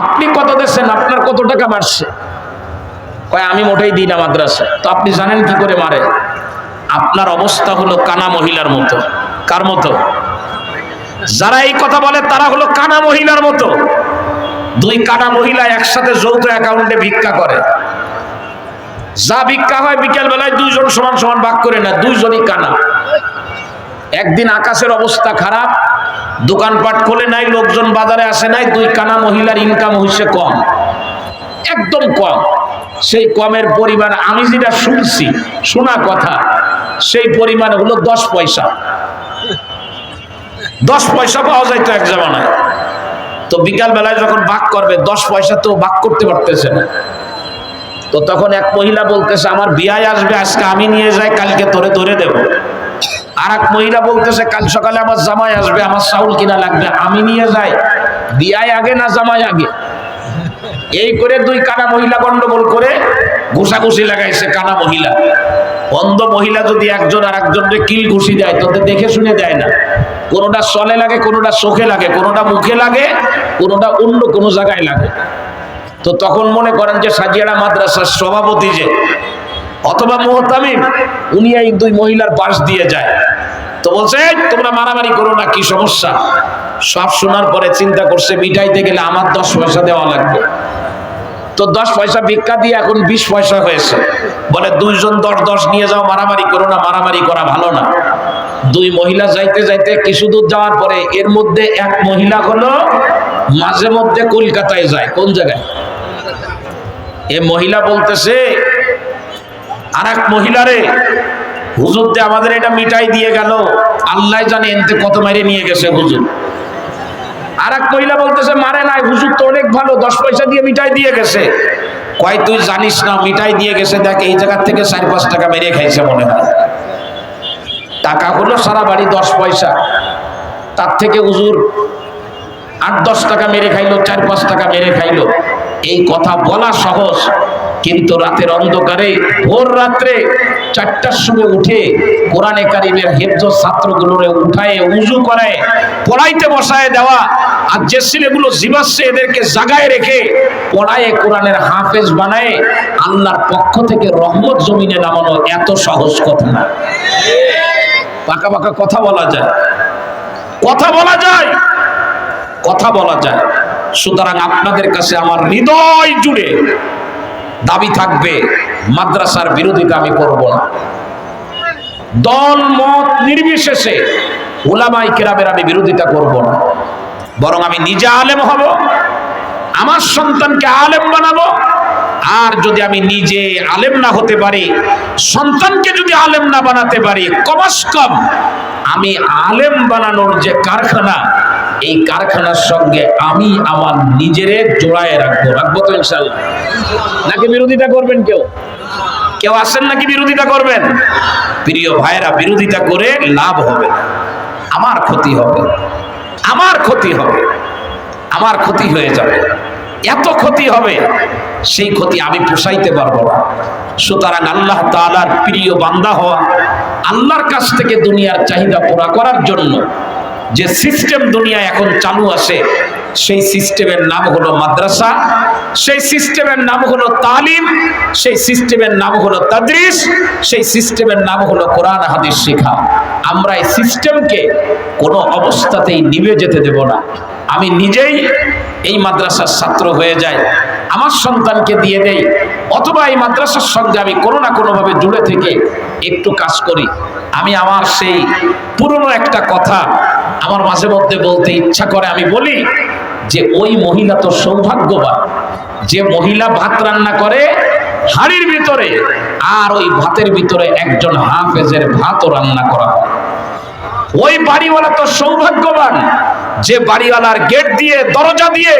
আপনি কত দেশেন আপনার কত টাকা মারছে কয়, আমি মোটেই দিই না মাদ্রাসা তো আপনি জানেন কি করে মারে? আপনার অবস্থা হলো কানা মহিলার মতো। কার মতো? যারা এই কথা বলে, তারা হলো কানা মহিলার মতো। দুই কানা মহিলা একসাথে যৌথ অ্যাকাউন্টে ভিক্ষা করে। যা ভিক্ষা হয় বিকেল বেলায় দুইজন সমান সমান ভাগ করে না দুইজনই কানা। একদিন আকাশের অবস্থা খারাপ দোকানপাট খোলে নাই, লোকজন বাজারে আসে নাই, দুই কানা মহিলার ইনকাম হচ্ছে কম। একদম কম। সেই কমের পরিমাণ, আমি যেটা শুনছি, শোনা কথা, সেই পরিমাণ হলো দশ পয়সা। দশ পয়সা পাওয়া যায় তো এক জামানায়। তো বিকাল বেলায় যখন বাক করবে, দশ পয়সা তো বাক করতে পারতেছে না। তো তখন এক মহিলা বলতেছে, আমার বিয়ায় আসবে, আজকে আমি নিয়ে যাই, কালকে তোরে ধরে দেব। আর এক মহিলা বলতেছে, কাল সকালে আমার জামাই আসবে, আমার চাউল কিনা লাগবে, আমি নিয়ে যাই। বিয়ায় আগে না জামাই আগে? এই করে দুই কানা মহিলা গন্ডগোল করে ঘুষাঘুষি লাগাইছে কানা মহিলা। অন্ধ মহিলা যদি একজন আর একজনকে কিল ঘুষি দেয় তো দেখে শুনে দেয় না। কোনোটা চলে লাগে, কোনোটা চোখে লাগে, কোনোটা মুখে লাগে, কোনোটা অন্য কোনো জায়গায় লাগে। তো তখন মনে করেন যে সাজিয়ারা মাদ্রাসার সভাপতি যে অথবা মোহতামিম উনি এই দুই মহিলার পাশ দিয়ে যায়। তো বলছে "এই, তোমরা মারামারি করো না কি সমস্যা? সব শোনার পরে চিন্তা করছে মিঠাইতে গেলে আমার দশ পয়সা দেওয়া লাগবে। তো দশ পয়সা ভিক্ষা দিয়ে এখন বিশ পয়সা হয়েছে। বলে দুইজন দশ দশ নিয়ে যাও মারামারি করো না মারামারি করা ভালো না। দুই মহিলা যাইতে যাইতে কিছু দূর যাওয়ার পরে এর মধ্যে এক মহিলা হলো মাঝে মধ্যে কলকাতায় যায়। কোন জায়গায়? এ মহিলা বলতেছে আর এক মহিলারে, হুজুর দিয়ে আমাদের এটা মিঠাই দিয়ে গেল। আল্লাহ জানে এনতে কত মেরে নিয়ে গেছে হুজুর। আর এক মহিলা বলতেছে, মারে নাই, হুজুর তো অনেক ভালো, দশ পয়সা দিয়ে মিঠাই দিয়ে গেছে। কয়, তুই জানিস না মিঠাই দিয়ে গেছে, দেখ, এই জায়গার থেকে চার, পাঁচ টাকা মেরে খাইছে মনে হয়। টাকা হলো সারা বাড়ি দশ পয়সা। তার থেকে হুজুর আট, দশ টাকা মেরে খাইলো, চার, পাঁচ টাকা মেরে খাইলো। এই কথা বলা সহজ। কিন্তু রাতের অন্ধকারে, ভোর রাত্রে চারটার সময় উঠে কোরআনে কারিমের হেফজ ছাত্রগুলোরে উঠায় উজু করায় পড়াইতে বসায় দেওয়া, আর যে ছেলেগুলো জীবাচ্ছে এদেরকে জাগায় রেখে পড়ায় কোরআনের হাফেজ বানায় আল্লাহর পক্ষ থেকে রহমত জমিনে নামানো এত সহজ কথা না। পাকা পাকা কথা বলা যায়। কথা বলা যায়, কথা বলা যায়। সুতরাং আপনাদের কাছে আমার হৃদয় জুড়ে দাবি থাকবে, মাদ্রাসার বিরোধিতা আমি করব না। দল মত নির্বিশেষে ওলামাই কেরামের আমি বিরোধিতা করব না। বরং আমি নিজে আলেম হব, আমার সন্তানকে আলেম বানাবো, আর যদি আমি নিজে আলেম না হতে পারি, সন্তানকে যদি আলেম না বানাতে পারি কমাস কম, আমি আলেম বানানোর যে কারখানা এই কারখানার সঙ্গে আমি আমার নিজেরে জোড়ায় রাখব রাখব তো ইনশাল্লাহ নাকি বিরোধিতা করবেন কেউ? কেউ আসেন নাকি বিরোধিতা করবেন? প্রিয় ভাইরা বিরোধিতা করে লাভ হবে আমার ক্ষতি হবে। আমার ক্ষতি হবে। আমার ক্ষতি হয়ে যাবে। এত ক্ষতি হবে সেই ক্ষতি আমি পোষাইতে পারব না। সুতরাং আল্লাহ তাআলার প্রিয় বান্দা হওয়া আল্লাহর কাছ থেকে দুনিয়ার চাহিদা পুরা করার জন্য যে সিস্টেম দুনিয়া এখন চালু আছে, সেই সিস্টেমের নাম হলো মাদ্রাসা, সেই সিস্টেমের নাম হলো তালিম, সেই সিস্টেমের নাম হলো তাদরিস, সেই সিস্টেমের নাম হলো কোরআন, হাদিস শেখা আমরা এই সিস্টেমকে কোনো অবস্থাতেই নিভে যেতে দেব না। আমি নিজেই এই মাদ্রাসার ছাত্র হয়ে যাই, আমার সন্তানকে দিয়ে দেই, অথবা এই মাদ্রাসার সঙ্গে আমি কোনো না কোনোভাবে জুড়ে থেকে একটু কাজ করি। আমি আমার সেই পুরনো একটা কথা আমার মাঝে মধ্যে বলতে ইচ্ছা করে, আমি বলি যে ওই মহিলা তো সৌভাগ্যবান। যে মহিলা ভাত রান্না করে হাড়ির ভিতরে, আর ওই ভাতের ভিতরে একজন হাফেজের ভাতও রান্না করা। হয় ওই বাড়িওয়ালা তো সৌভাগ্যবান, যে বাড়িওয়ালার গেট দিয়ে, দরজা দিয়ে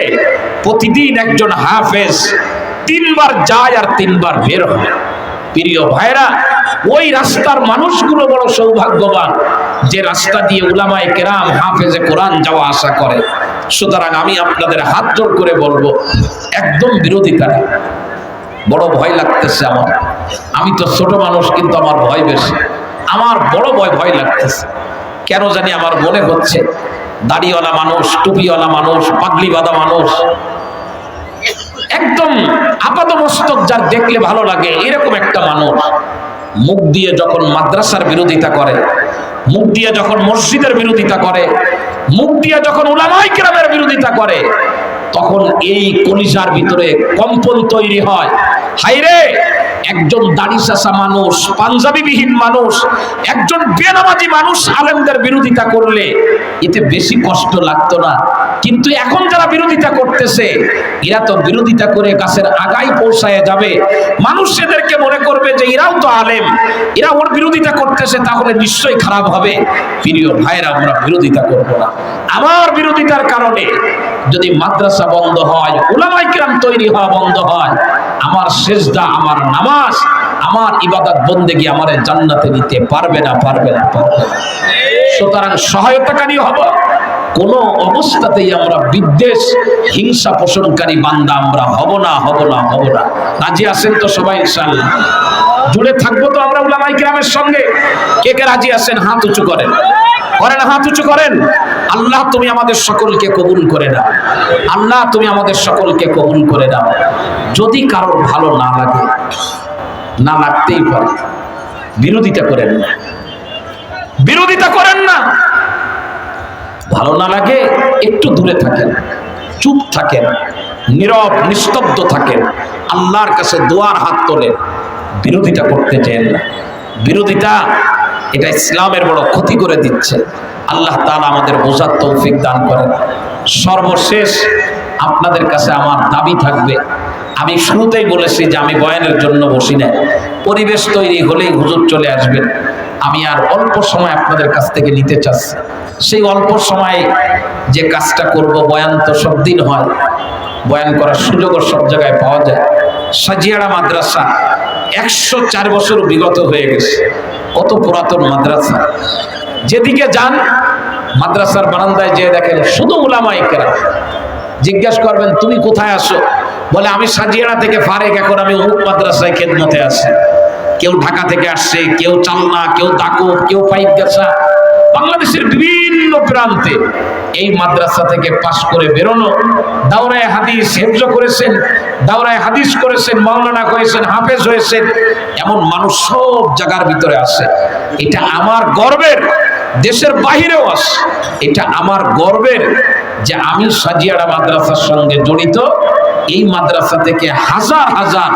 প্রতিদিন একজন হাফেজ তিনবার যায় আর তিনবার বের হয়। প্রিয় ভাইরা ওই রাস্তার মানুষগুলো বড় সৌভাগ্যবান যে রাস্তা দিয়ে উলামায়ে কেরাম হাফেজে কোরআন যাওয়া আসা করে। সুতরাং আমি আপনাদের হাত জোর করে বলব, একদম বিরোধিতা বড় ভয় লাগতেছে আমার। আমি তো ছোট মানুষ, কিন্তু আমার ভয় বেশি। আমার বড় ভয় ভয় লাগতেছে। কেন জানি আমার মনে হচ্ছে, দাড়িওয়ালা মানুষ, টুপিওয়ালা মানুষ পাগলি বাঁধা মানুষ, একদম আপাত মস্তক যার দেখলে ভালো লাগে, এরকম একটা মানুষ। মুখ দিয়ে যখন মাদ্রাসার বিরোধিতা করে, মুখ দিয়ে যখন মসজিদের বিরোধিতা করে, মুখ দিয়ে যখন উলামাই কেরামের বিরোধিতা করে, তখন এই কলিজার ভিতরে কম্পন তৈরি হয়। হাইরে একজন দাড়ি চাষা মানুষ, পাঞ্জাবিবিহীন মানুষ, একজন বেনামাজি মানুষ আলেমদের বিরোধিতা করলে এতে বেশি কষ্ট লাগতো না। কিন্তু এখন যারা বিরোধিতা করতেছে, এরা তো বিরোধিতা করে গাছের আগাই পৌঁছায় যাবে। মানুষ এদেরকে মনে করবে যে এরাও তো আলেম এরা ওর বিরোধিতা করতেছে, তাহলে নিশ্চয়ই খারাপ হবে। প্রিয় ভাইরা আমরা বিরোধিতা করব না। আমার বিরোধিতার কারণে যদি মাদ্রাসা বন্ধ হয় উলামাই কিরাম তৈরি হওয়া বন্ধ হয়, আমার সেজদা, আমার নামাজ, আমার ইবাদত বন্দেগী আমার জান্নাতে নিতে পারবে না পারবে না, পারবে সুতরাং সহায়তাকারী হব। কোন অবস্থাতেই আমরা বিদ্বেষ, হিংসা পোষণকারী বান্দা আমরা হব না হব না হব না। রাজি আছেন তো সবাই, ইনশাআল্লাহ? জুড়ে থাকব তো আমরা উলামাই কিরামের সঙ্গে। কে কে রাজি আছেন? হাত উঁচু করেন। করেন, হাত উঁচু করেন। আল্লাহ তুমি আমাদের সকলকে কবুল করে নাও। আল্লাহ তুমি আমাদের সকলকে কবুল করে দাও যদি কারোর ভালো না লাগে, না লাগতেই পারে। বিরোধিতা করেন না। বিরোধিতা করেন না। ভালো না লাগে, একটু দূরে থাকেন, চুপ থাকেন, নীরব, নিস্তব্ধ থাকেন। আল্লাহর কাছে দোয়ার হাত তোলেন বিরোধিতা করতে চান না। বিরোধিতা, এটা ইসলামের বড় ক্ষতি করে দিচ্ছে। আল্লাহ তাআলা আমাদের বোঝার তৌফিক দান করেন। সর্বশেষ আপনাদের কাছে আমার দাবি থাকবে। আমি শুরুতেই বলেছি যে আমি বয়ানের জন্য বসি না পরিবেশ তৈরি হলেই হুজুর চলে আসবেন। আমি আর অল্প সময় আপনাদের কাছ থেকে নিতে চাচ্ছি। সেই অল্প সময়ে যে কাজটা করব, বয়ান তো সব দিন হয়। বয়ান করার সুযোগও সব জায়গায় পাওয়া যায়। সাজিয়াড়া মাদ্রাসা একশো চার বছর বিগত হয়ে গেছে। কত পুরাতন মাদ্রাসা। যেদিকে যান, মাদ্রাসার বারান্দায় যেয়ে দেখেন শুধু উলামাই কেরা জিজ্ঞেস করবেন, তুমি কোথায় আসো বলে, আমি সাজিয়াড়া থেকে ফারেক, এখন আমি অমুক মাদ্রাসায় খেদমতে আছি। কেউ ঢাকা থেকে আসছে, কেউ চালনা, কেউ দাকুব কেউ পাইকগাছা বাংলাদেশের বিভিন্ন প্রান্তে এই মাদ্রাসা থেকে পাশ করে বেরোনো, দাওরায় হাদিস হেফজ করেছেন, দাওরায় হাদিস করেছেন, মাওলানা করেছেন, হাফেজ হয়েছেন, এমন মানুষ সব জায়গার ভিতরে আছে। এটা আমার গর্বের, দেশের বাহিরেও আছে। এটা আমার গর্বের যে আমি সাজিয়াড়া মাদ্রাসার সঙ্গে জড়িত। এই মাদ্রাসা থেকে হাজার হাজার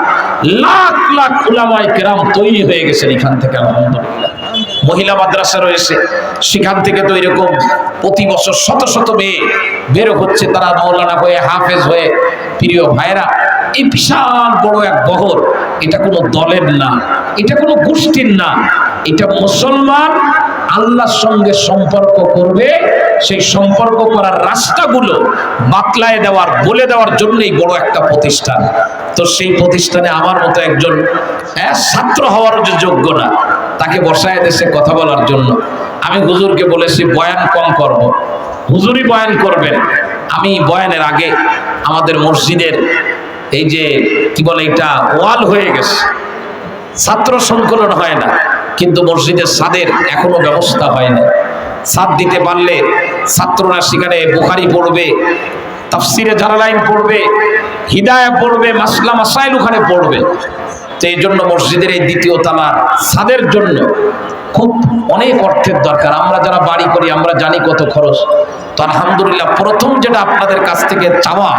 লাখ লাখ উলামায়ে কেরাম তৈরি হয়ে গেছেন এখান থেকে, আলহামদুলিল্লাহ। মহিলা মাদ্রাসা রয়েছে, সেখান থেকে তো এরকম প্রতি বছর শত শত মেয়ে বের হচ্ছে, তারা মৌলানা হয়ে, হাফেজ হয়ে। প্রিয় ভাইরা এই বিশাল বড় এক বহর, এটা কোনো দলের না, এটা কোনো গোষ্ঠীর না, এটা মুসলমান আল্লাহর সঙ্গে সম্পর্ক করবে সেই সম্পর্ক করার রাস্তাগুলো বাতলায় দেওয়ার বলে দেওয়ার জন্যই বড় একটা প্রতিষ্ঠান। তো সেই প্রতিষ্ঠানে আমার মতো একজন হ্যাঁ, ছাত্র হওয়ার যে যোগ্য না তাকে বসায় দেশে কথা বলার জন্য। আমি হুজুরকে বলেছি বয়ান কম করব। হুজুরই বয়ান করবেন। আমি বয়ানের আগে আমাদের মসজিদের এই যে কি বলে এটা ওয়াল হয়ে গেছে। ছাত্র সংকলন হয় না কিন্তু মসজিদের সাদের এখনও ব্যবস্থা হয় না সাদ দিতে পারলে ছাত্ররা সেখানে বুখারি পড়বে, তাফসিরে জালালাইন পড়বে হিদায়া পড়বে, মাসলা মাসাইল ওখানে পড়বে। তো এই জন্য মসজিদের এই দ্বিতীয় তালার ছাদের জন্য খুব অনেক অর্থের দরকার। আমরা যারা বাড়ি করি, আমরা জানি কত খরচ। তো আলহামদুলিল্লাহ, প্রথম যেটা আপনাদের কাছ থেকে চাওয়া